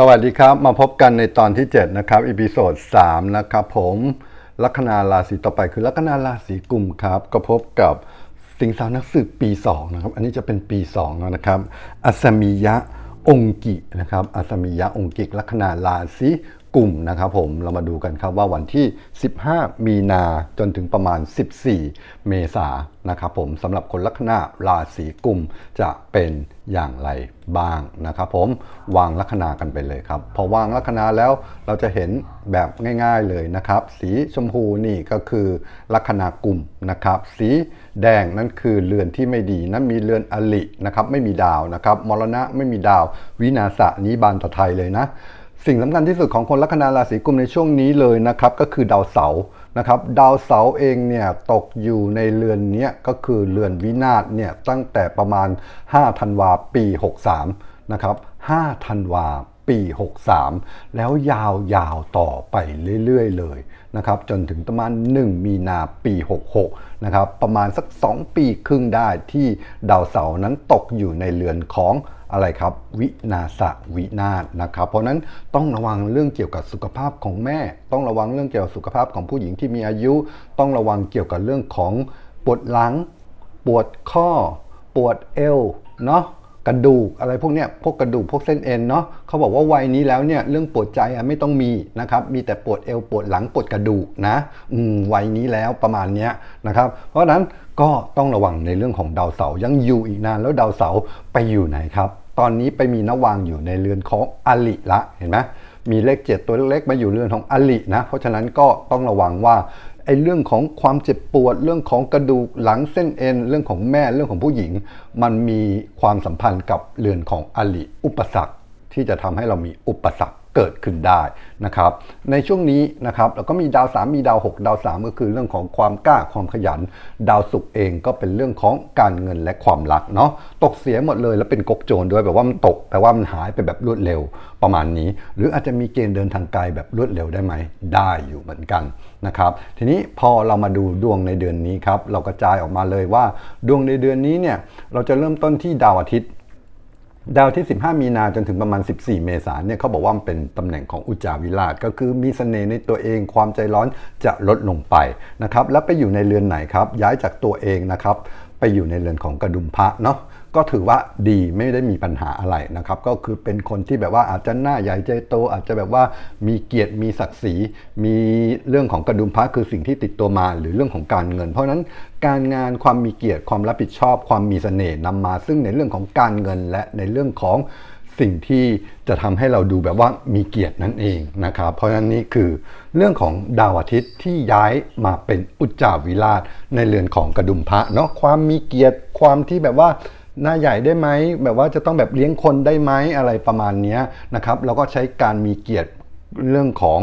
สวัสดีครับ มาพบกันในตอนที่ 7 นะครับอีพิโซด3นะครับผมลัคนาราศีต่อไปคือลัคนาราศีกุมครับ ก็พบกับสิงสาวนักสืบปี 2 นะครับ อันนี้จะเป็นปี 2 แล้วนะครับอัสมิยะองกินะครับอัสมิยะองกิลัคนาราศี กุมนะครับผมเรามาดูกันครับว่าวันที่ 15 มีนาจนถึงประมาณ 14 เมษายนนะครับผมสำหรับคนลัคนาราศีกุมจะเป็นอย่างไรบ้างนะครับผมวางลัคนากันไปเลยครับ พอวางลัคนาแล้วเราจะเห็นแบบง่าย ๆเลยนะครับ สีชมพูนี่ก็คือลัคนากุมนะครับ สีแดงนั่นคือเรือนที่ไม่ดีนั้นมีเรือนอลินะครับ ไม่มีดาวนะครับมรณะไม่มีดาว วินาศนี้บานต่อไทยเลยนะ สิ่งสำคัญที่สุดของคนลัคนาราศีกุมในช่วงนี้เลยนะครับก็คือดาวเสาร์นะครับดาวเสาร์เองเนี่ยตกอยู่ในเรือนนี้ก็คือเรือนวินาศเนี่ยตั้งแต่ประมาณ5ธันวาปี 63นะครับ5ธันวาปี 63 แล้วยาวๆต่อไปเรื่อยๆเลยนะครับจนถึงประมาณ 1 มีนาปี 66นะครับประมาณสัก 2 ปีครึ่งได้ที่ดาวเสาร์นั้นตกอยู่ในเรือนของ อะไรครับ วินาศวินาศนะครับ เพราะนั้นต้องระวังเรื่องเกี่ยวกับสุขภาพของแม่ ต้องระวังเรื่องเกี่ยวกับสุขภาพของผู้หญิงที่มีอายุ ต้องระวังเกี่ยวกับเรื่องของปวดหลัง ปวดข้อ ปวดเอวเนาะ กระดูกอะไรพวกเนี้ยพวกกระดูกพวกเส้นเอ็นเนาะเขาบอกว่าวัยนี้แล้วเนี่ยเรื่องปวดใจไม่ต้องมีนะครับมีแต่ปวดเอวปวดหลังปวดกระดูกนะวัยนี้แล้วประมาณเนี้ยนะครับเพราะฉะนั้นก็ต้องระวังในเรื่องของดาวเสาร์ยังอยู่อีกนานแล้วดาวเสาร์ไปอยู่ไหนครับ ตอนนี้ไปมีนวางอยู่ในเรือนของอลิละเห็นไหมมีเลขเจ็ดตัวเล็กๆมาอยู่เรือนของอลินะเพราะฉะนั้นก็ต้องระวังว่า ไอ้เรื่องของความเจ็บปวด เรื่องของกระดูกหลังเส้นเอ็น เรื่องของแม่เรื่องของผู้หญิง มันมีความสัมพันธ์กับเรือนของอลิอุปสรรคที่จะทำให้เรามีอุปสรรค เกิดขึ้นได้นะครับในช่วงนี้นะครับแล้วก็มีดาว 3 มีดาว 6 ดาว 3 ก็คือเรื่องของความกล้าความขยัน ดาวศุกร์เองก็เป็นเรื่องของการเงินและความรักเนาะตกเสียหมดเลยแล้วเป็นกกโจรด้วยแบบว่ามันตกแปลว่ามันหายไปแบบรวดเร็วประมาณนี้ หรืออาจจะมีเกณฑ์เดินทางไกลแบบรวดเร็วได้ไหมได้อยู่เหมือนกันนะครับทีนี้พอเรามาดูดวงในเดือนนี้ครับเรากระจายออกมาเลยว่า ดวงในเดือนนี้เนี่ยเราจะเริ่มต้นที่ดาวอาทิตย์ ดาวที่ 15 มีนาจนถึงประมาณ 14 เมษายนเนี่ยเขาบอกว่ามันเป็นตำแหน่งของอุจาวิราช ก็คือมีเสน่ห์ในตัวเองความใจร้อนจะลดลงไปนะครับแล้วไปอยู่ในเรือนไหนครับย้ายจากตัวเองนะครับไปอยู่ในเรือนของกระดุมพระเนาะ ก็ถือว่าดีไม่ได้มีปัญหาอะไรนะครับก็คือเป็นคนที่แบบว่าอาจจะหน้าใหญ่ใจโต อาจจะแบบว่ามีเกียรติมีศักดิ์ศรี มีเรื่องของกระดุมพระคือสิ่งที่ติดตัวมาหรือเรื่องของการเงิน เพราะฉะนั้นการงานความมีเกียรติความรับผิดชอบ ความมีเสน่ห์นำมา ซึ่งในเรื่องของการเงินและในเรื่องของสิ่งที่จะทำให้เราดูแบบว่ามีเกียรตินั่นเองนะครับ เพราะฉะนั้นนี่คือเรื่องของดาวอาทิตย์ที่ย้ายมาเป็นอุจจาวิราชในเรือนของกระดุมพระเนาะความมีเกียรติความที่แบบว่า หน้าใหญ่ได้ไหมแบบว่าจะต้องแบบเลี้ยงคนได้ไหมอะไรประมาณนี้นะครับแล้วก็ใช้การมีเกียรติเรื่องของ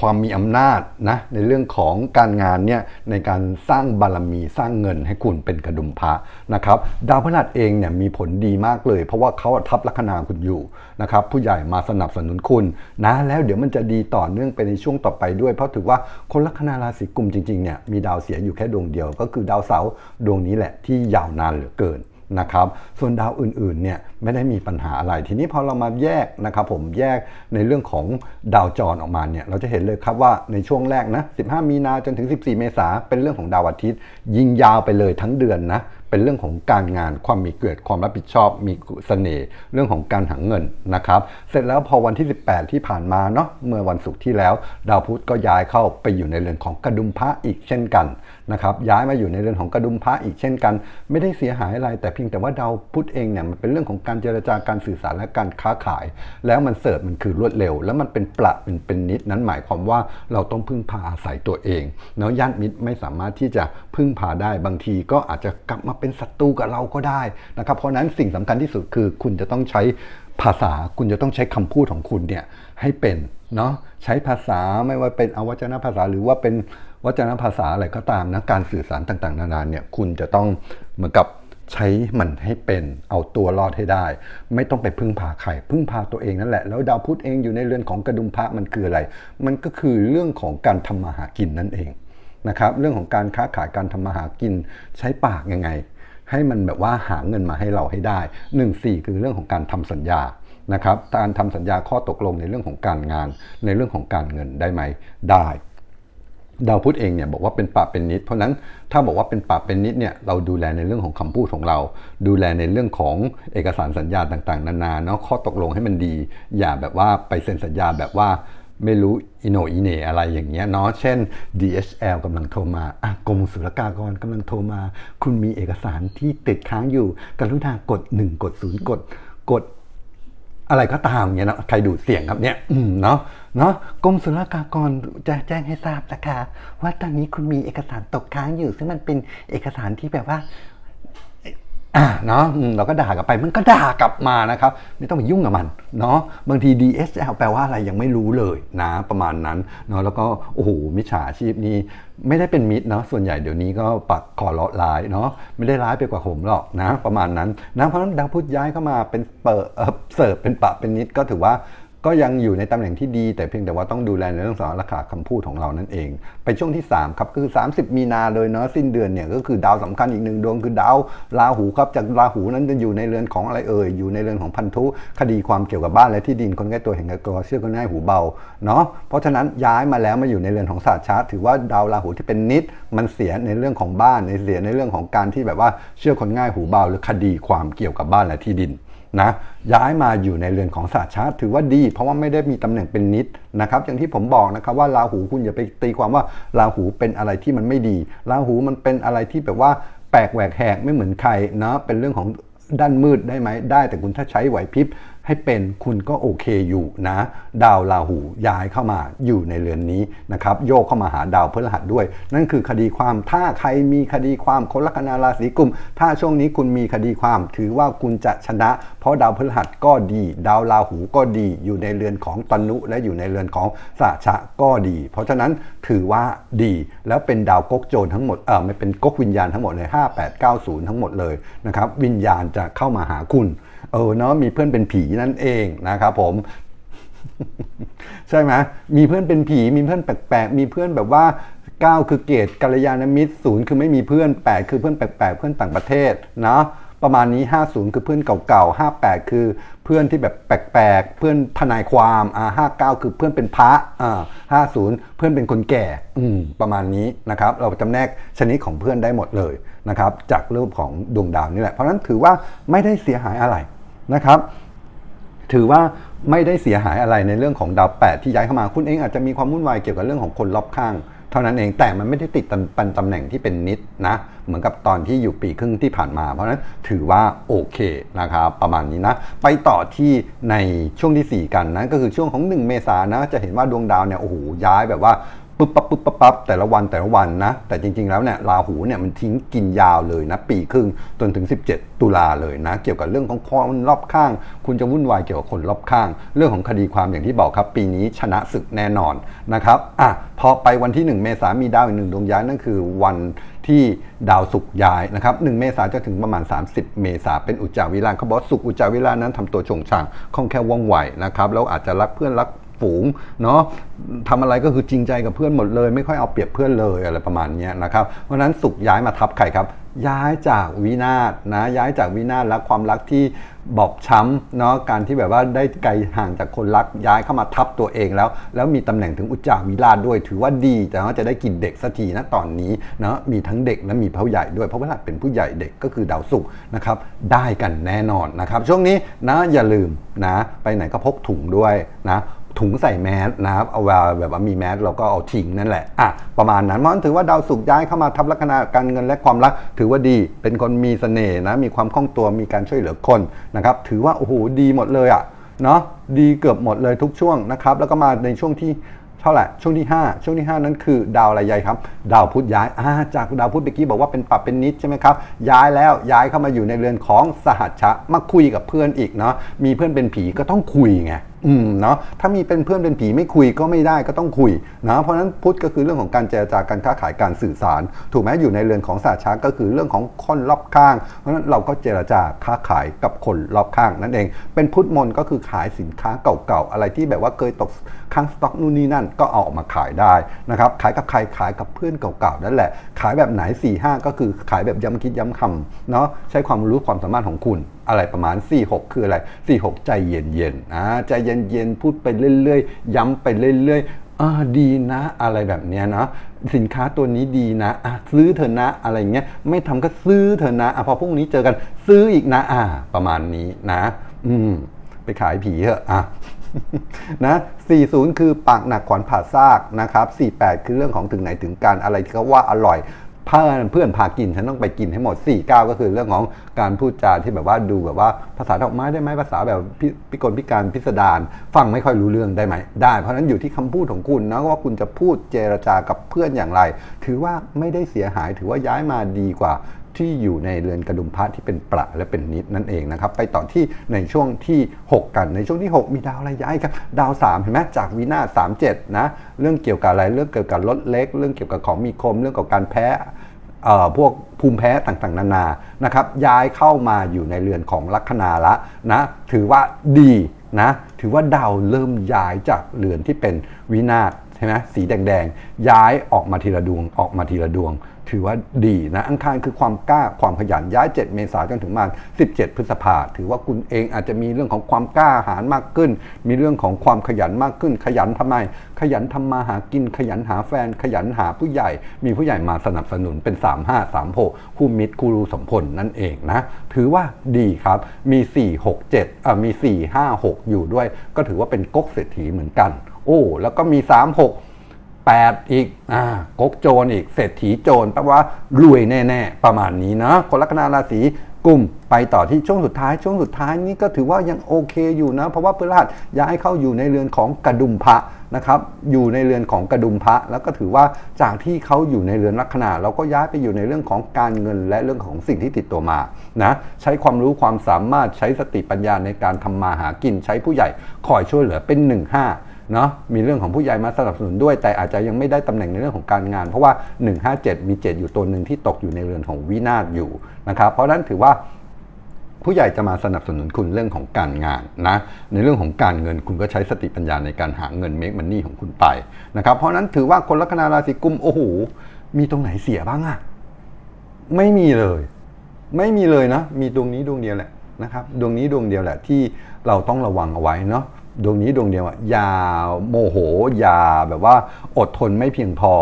ความมีอำนาจนะในเรื่องของการงานเนี่ยในการสร้างบารมีสร้างเงินให้คุณเป็นกระดุมพระนะครับดาวพฤหัสเองเนี่ยมีผลดีมากเลย เพราะว่าเขาทับลัคนาคุณอยู่นะครับผู้ใหญ่มาสนับสนุนคุณนะแล้วเดี๋ยวมันจะดีต่อเนื่องไปในช่วงต่อไปด้วย เพราะถือว่าคนลัคนาราศีกุมจริงๆเนี่ยมีดาวเสียอยู่แค่ดวงเดียว ก็คือดาวเสาร์ดวงนี้แหละที่ยาวนานเหลือเกิน นะครับ ส่วนดาวอื่นๆเนี่ยไม่ได้มีปัญหาอะไร ทีนี้พอเรามาแยกนะครับผมแยกในเรื่องของดาวจรออกมาเนี่ยเราจะเห็นเลยครับว่าในช่วงแรกนะ 15 มีนาจนถึง 14 เมษาเป็นเรื่องของดาวอาทิตย์ ยิงยาวไปเลยทั้งเดือนนะ เป็นเรื่องของการงานความมีเกียรติความรับผิดชอบ มีเสน่ห์เรื่องของการหาเงินนะครับ เสร็จแล้วพอวันที่ 18 ที่ผ่านมาเนาะเมื่อวันศุกร์ที่แล้ว ดาวพุธก็ย้ายเข้าไปอยู่ในเรือนของกระดุมพระอีกเช่นกันนะครับย้ายมาอยู่ในเรือนของกระดุมพระอีกเช่นกัน ไม่ได้เสียหายอะไร แต่เพียงแต่ว่าดาวพุธเองเนี่ยมันเป็นเรื่องของการเจรจาการสื่อสารและการค้าขาย แล้วมันเสิร์ฟมันคือรวดเร็ว แล้วมันเป็นประเป็นเป็นนิดนั้นหมายความว่าเราต้องพึ่งพาอาศัยตัวเองเนาะญาติมิตรไม่สามารถที่จะพึ่งพาได้บางทีก็อาจจะกลับมาเป็นศัตรูกับเราก็ได้นะครับ เพราะนั้นสิ่งสำคัญที่สุดคือ คุณจะต้องใช้ภาษา คุณจะต้องใช้คำพูดของคุณเนี่ยให้เป็นเนาะใช้ภาษาไม่ว่าเป็นอวัจนภาษาหรือว่าเป็นวัจนภาษาอะไรก็ตามนะการสื่อสารต่างๆ นานาเนี่ยคุณจะต้องเหมือนกับใช้มันให้เป็นเอาตัวรอดให้ได้ ไม่ต้องไปพึ่งพาใครพึ่งพาตัวเองนั่นแหละ แล้วดาวพุธเองอยู่ในเรือนของกระดุมพระมันคืออะไร มันก็คือเรื่องของการทำมาหากินนั่นเอง นะครับเรื่องของการค้าขายการทำมาหากินใช้ปากยังไง ให้มันแบบว่าหาเงินมาให้เราให้ได้ 1 4 คือเรื่องของการทำสัญญานะครับการทำสัญญาข้อตกลงในเรื่องของการงาน ในเรื่องของการเงินได้ไหมได้ดาวพุธเองเนี่ยบอกว่าเป็นปะเป็นนิด เพราะฉะนั้นถ้าบอกว่าเป็นปะเป็นนิดเนี่ยเราดูแลในเรื่องของคำพูดของเรา ดูแลในเรื่องของเอกสารสัญญาต่างๆ นานาเนาะข้อตกลงให้มันดี อย่าแบบว่าไปเซ็นสัญญาแบบว่า ไม่รู้อิโนอิเนอะไรอย่างเงี้ยเนาะเช่น DHL กำลังโทรมาอะกรมศุลกากรกำลังโทรมา คุณมีเอกสารที่ติดค้างอยู่ กรุณากด 1 กด 0 กดกดอะไรก็ตามเนี่ยเนาะใครดูดเสียงครับเนี่ยอืมเนาะเนาะกรมศุลกากรจะแจ้งให้ทราบนะคะ ว่าตอนนี้คุณมีเอกสารตกค้างอยู่ ซึ่งมันเป็นเอกสารที่แบบว่า อะเนาะเราก็ด่ากลับไปมันก็ด่ากลับมานะครับ ไม่ต้องไปยุ่งกับมันเนาะบางที DSL แปลว่าอะไรยังไม่รู้เลยนะประมาณนั้นเนาะแล้วก็โอ้โหมิจฉาชีพนี่ไม่ได้เป็นมิตรเนาะส่วนใหญ่เดี๋ยวนี้ก็ปักขอเลาะลายเนาะไม่ได้ร้ายไปกว่าผมหรอกนะ ประมาณนั้นนะเพราะฉะนั้นดาวพุธย้ายเข้ามาเป็นเปิดเอ่อเสิร์ฟเป็นปะเป็นนิดก็ถือว่า ก็ยังอยู่ในตำแหน่งที่ดี แต่เพียงแต่ว่าต้องดูแลในเรื่องสารราคาคำพูดของเรานั่นเอง ไปช่วงที่ 3 ครับ คือ 30 มีนาเลยเนาะสิ้นเดือนเนี่ยก็คือดาวสำคัญอีกหนึ่งดวงคือดาวราหูครับจากราหูนั้นจะอยู่ในเรือนของอะไรเอ่ยอยู่ในเรือนของพันธุคดีความเกี่ยวกับบ้านและที่ดินคนใกล้ตัวเห็นกับตัวเชื่อคนง่ายหูเบาเนาะเพราะฉะนั้นย้ายมาแล้วมาอยู่ในเรือนของศาสตร์ชาร์ตถือว่าดาวราหูที่เป็นนิดมันเสียในเรื่องของบ้านในเสียในเรื่องของการที่แบบว่าเชื่อคนง่ายหูเบาหรือคดีความเกี่ยวกับบ้านและที่ดิน นะย้ายมาอยู่ในเรือนของศาสตร์ชาติถือว่าดี เพราะว่าไม่ได้มีตำแหน่งเป็นนิดนะครับอย่างที่ผมบอกนะครับว่าราหูคุณอย่าไปตีความว่าราหูเป็นอะไรที่มันไม่ดีราหูมันเป็นอะไรที่แบบว่าแปลกแหวกแหกไม่เหมือนใครนะเป็นเรื่องของด้านมืดได้ไหมได้แต่คุณถ้าใช้ไหวพริบให้เป็นคุณก็โอเคอยู่นะ ดาวราหูย้ายเข้ามาอยู่ในเรือนนี้นะครับโยกเข้ามาหาดาวพฤหัสด้วย นั่นคือคดีความถ้าใครมีคดีความคนลัคนาราศีกุม ถ้าช่วงนี้คุณมีคดีความ ถือว่าคุณจะชนะ เพราะดาวพฤหัสก็ดี ดาวราหูก็ดี อยู่ในเรือนของตนุและอยู่ในเรือนของสาชะก็ดี เพราะฉะนั้นถือว่าดีแล้วเป็นดาวก๊กโจรทั้งหมดเออไม่เป็นก๊กวิญญาณทั้งหมดเลย5890 ทั้งหมดเลยนะครับวิญญาณจะเข้ามาหาคุณ เออเนาะมีเพื่อนเป็นผีนั่นเองนะครับผมใช่ไหมมีเพื่อนเป็นผี มีเพื่อนแปลกๆ มีเพื่อนแบบว่า 9 คือเกตกัลยาณมิตรศูนย์คือไม่มีเพื่อน 8 คือเพื่อนแปลกๆ เพื่อนต่างประเทศเนาะประมาณนี้ 50 คือเพื่อนเก่าๆ 58 คือเพื่อนที่แบบแปลกๆ เพื่อนทนายความอ่า59 คือเพื่อนเป็นพระอ่า50 เพื่อนเป็นคนแก่อืมประมาณนี้นะครับ เราจำแนกชนิดของเพื่อนได้หมดเลยนะครับ จากรูปของดวงดาวนี่แหละ เพราะนั้นถือว่าไม่ได้เสียหายอะไร นะครับ ถือว่าไม่ได้เสียหายอะไรในเรื่องของดาวแปดที่ย้ายเข้ามาคุณเองอาจจะมีความวุ่นวายเกี่ยวกับเรื่องของคนรอบข้าง เท่านั้นเองแต่มันไม่ได้ติดตำเป็นตำแหน่งที่เป็นนิดนะเหมือนกับตอนที่อยู่ปีครึ่งที่ผ่านมา เพราะฉะนั้นถือว่าโอเคนะครับประมาณนี้นะ ไปต่อที่ในช่วงที่ 4 กันนะก็คือช่วงของ 1 เมษายนนะจะเห็นว่าดวงดาวเนี่ยโอ้โหย้ายแบบว่า ปุ๊บปั๊บปุ๊บปั๊บปั๊บแต่ละวันแต่ละวันนะ แต่จริง ๆ แล้วเนี่ยราหูเนี่ยมันทิ้งกินยาวเลยนะ ปีครึ่งจนถึง 17 ตุลาเลยนะ เกี่ยวกับเรื่องของคนรอบข้าง คุณจะวุ่นวายเกี่ยวกับคนรอบข้าง เรื่องของคดีความอย่างที่บอกครับ ปีนี้ชนะศึกแน่นอนนะครับอะพอไปวันที่ 1 เมษายนมีดาวอีกหนึ่งดวงย้ายนั่นคือวันที่ดาวศุกร์ย้ายนะครับ 1 เมษายนจะถึงประมาณ 30 เมษายนเป็นอุจจาวิราเขาบอกศุกร์อุจจาวิรานั้นทำตัวชงช่างคล่องแคล่วว่องไวนะครับแล้วอาจจะรักเพื่อนรัก ฝูงเนาะทำอะไรก็คือจริงใจกับเพื่อนหมดเลย ไม่ค่อยเอาเปรียบเพื่อนเลยอะไรประมาณนี้นะครับเพราะนั้นสุขย้ายมาทับใครครับ ย้ายจากวินาศนะย้ายจากวินาศและความรักที่บอบช้ำเนาะการที่แบบว่าได้ไกลห่างจากคนรักย้ายเข้ามาทับตัวเองแล้ว แล้วมีตำแหน่งถึงอุจจาวิราชด้วย ถือว่าดีแต่ว่าจะได้กินเด็กสักทีนะตอนนี้เนาะมีทั้งเด็กและมีผู้ใหญ่ด้วยเพราะว่าเป็นผู้ใหญ่เด็กก็คือดาวศุกร์นะครับได้กันแน่นอนนะครับ ช่วงนี้นะอย่าลืมนะ ไปไหนก็พกถุงด้วยนะ ถุงใส่แมสนะครับเอาเวลาแบบว่ามีแมสเราก็เอาทิ้งนั่นแหละอะประมาณนั้นเพราะฉะนั้นถือว่าดาวศุกย้ายเข้ามาทับลัคนาการเงินและความรัก ถือว่าดีเป็นคนมีเสน่ห์นะมีความคล่องตัวมีการช่วยเหลือคนนะครับถือว่าโอ้โหดีหมดเลยอะเนาะดีเกือบหมดเลยทุกช่วงนะครับแล้วก็มาในช่วงที่เท่าไหร่ช่วงที่ 5 ช่วงที่ 5 นั้นคือดาวอะไรย้ายครับ ดาวพุธย้ายาจากดาวพุธเมื่อกี้บอกว่าเป็นปรับเป็นนิดใช่ไหมครับ ย้ายแล้วย้ายเข้ามาอยู่ในเรือนของสหัชชะมาคุยกับเพื่อนอีกเนาะมีเพื่อนเป็นผีก็ต้องคุยไง อืมเนาะถ้ามีเป็นเพื่อนเป็นผีไม่คุยก็ไม่ได้ก็ต้องคุยนะเพราะฉะนั้นพุทธก็คือเรื่องของการเจรจาการค้าขายการสื่อสาร ถูกไหมอยู่ในเรือนของสาสชาก็คือเรื่องของคนรอบข้าง เพราะฉะนั้นเราก็เจรจาค้าขายกับคนรอบข้างนั่นเอง เป็นพุทธมนก็คือขายสินค้าเก่าๆอะไรที่แบบว่าเคยตกค้างสต็อกนู่นนี่นั่นก็เอาออกมาขายได้นะครับขายกับใครขายกับเพื่อนเก่าๆนั่นแหละ ขายแบบไหน4ี่ห้าก็คือขายแบบย้ำคิดย้ำคำเนาะใช้ความรู้ความสามารถของคุณอะไรประมาณ 46 คืออะไร 46 ใจเย็นๆอ่าใจเย็นๆ พูดไปเรื่อยๆ ย้ำไปเรื่อยๆอ่าดีนะอะไรแบบเนี้ยเนาะสินค้าตัวนี้ดีนะอะซื้อเถอะนะอะไรเงี้ยไม่ทำก็ซื้อเถอะนะอะพอพรุ่งนี้เจอกันซื้ออีกนะอ่าประมาณนี้นะ อืม ไปขายผีเถอะอะนะ 40 คือปากหนักขวัญผ่าซากนะครับ 48 คือเรื่องของถึงไหนถึงการอะไรที่เขาว่าอร่อย เพื่อนเพื่อนพากินฉันต้องไปกินให้หมด49ก็คือเรื่องของการพูดจาที่แบบว่าดูแบบว่าภาษาดอกไม้ได้ไหมภาษาแบบพิพิกลพิการพิสดารฟังไม่ค่อยรู้เรื่องได้ไหมได้เพราะฉะนั้นอยู่ที่คำพูดของคุณนะว่าคุณจะพูดเจรจากับเพื่อนอย่างไร ถือว่าไม่ได้เสียหายถือว่าย้ายมาดีกว่า ที่อยู่ในเรือนกระดุมพระที่เป็นประและเป็นนิดนั่นเองนะครับไปต่อที่ในช่วงที่ 6 กันในช่วงที่ 6 มีดาวอะไรย้ายครับดาว 3 เห็นไหมจากวินาศ37นะเรื่องเกี่ยวกับอะไรเรื่องเกี่ยวกับรถเล็ก เรื่องเกี่ยวกับของมีคม เรื่องเกี่ยวกับการแพ้พวกภูมิแพ้ต่างๆ นานานะครับย้ายเข้ามาอยู่ในเรือนของลัคนาละนะถือว่าดีนะถือว่าดาวเริ่มย้ายจากเรือนที่เป็นวินาศใช่ไหมสีแดงๆ ย้ายออกมาทีละดวงออกมาทีละดวงถือว่าดีนะอังคารคือความกล้าความขยันย้าย 7 เมษายนจนถึงมา 17 พฤษภาถือว่าคุณเองอาจจะมีเรื่องของความกล้าหาญมากขึ้น มีเรื่องของความขยันมากขึ้น ขยันทำไม ขยันทำมาหากิน ขยันหาแฟน ขยันหาผู้ใหญ่ มีผู้ใหญ่มาสนับสนุนเป็น 3 5 3 6คู่มิตรคู่รูสมพลนั่นเองนะถือว่าดีครับมี 4 6 7อ่ามี 4 5 6 อยู่ด้วย ก็ถือว่าเป็นก๊กเศรษฐีเหมือนกัน โอ้แล้วก็มี 3 6 8 อีกอ่ากกโจรอีกเศรษฐีโจรแปลว่ารวยแน่ ๆ ประมาณนี้นะคนลัคนาราศีกุมไปต่อที่ช่วงสุดท้ายช่วงสุดท้ายนี่ก็ถือว่ายังโอเคอยู่นะ เพราะว่าพฤหัสย้ายเข้าอยู่ในเรือนของกระดุมพระนะครับอยู่ในเรือนของกระดุมพระ แล้วก็ถือว่าจากที่เขาอยู่ในเรือนลัคนาเราก็ย้ายไปอยู่ในเรื่องของการเงินและเรื่องของสิ่งที่ติดตัวมานะใช้ความรู้ความสามารถใช้สติปัญญาในการทำมาหากินใช้ผู้ใหญ่คอยช่วยเหลือเป็น 1 5 เนาะมีเรื่องของผู้ใหญ่มาสนับสนุนด้วย แต่อาจจะยังไม่ได้ตำแหน่งในเรื่องของการงาน เพราะว่า 157 มี 7 อยู่ตัวหนึ่งที่ตกอยู่ในเรือนของวินาศอยู่นะครับเพราะนั้นถือว่าผู้ใหญ่จะมาสนับสนุนคุณเรื่องของการงานนะในเรื่องของการเงินคุณก็ใช้สติปัญญาในการหาเงินเมกมันนี่ของคุณไปนะครับเพราะฉะนั้นถือว่าคนลัคนาราศีกุมโอ้โหมีตรงไหนเสียบ้างอะไม่มีเลย ไม่มีเลยนะ มีดวงนี้ดวงเดียวแหละนะครับดวงนี้ดวงเดียวแหละที่เราต้องระวังเอาไว้เนาะ ดวงนี้ดวงเดียวอะอย่าโมโห อย่าแบบว่าอดทนไม่เพียงพอ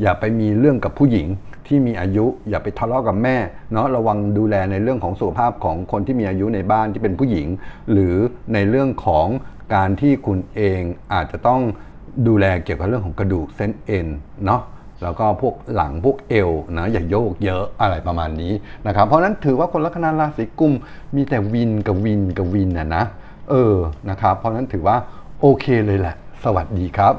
อย่าไปมีเรื่องกับผู้หญิงที่มีอายุ อย่าไปทะเลาะกับแม่เนาะระวังดูแลในเรื่องของสุขภาพของคนที่มีอายุในบ้านที่เป็นผู้หญิง หรือในเรื่องของการที่คุณเองอาจจะต้องดูแลเกี่ยวกับเรื่องของกระดูกเส้นเอ็นเนาะแล้วก็พวกหลังพวกเอวนะอย่าโยกเยอะอะไรประมาณนี้นะครับเพราะฉะนั้นถือว่าคนลัคนาราศีกุมมีแต่วินกับวินกับวินนะนะ เออนะครับเพราะนั้นถือว่าโอเคเลยแหละ สวัสดีครับ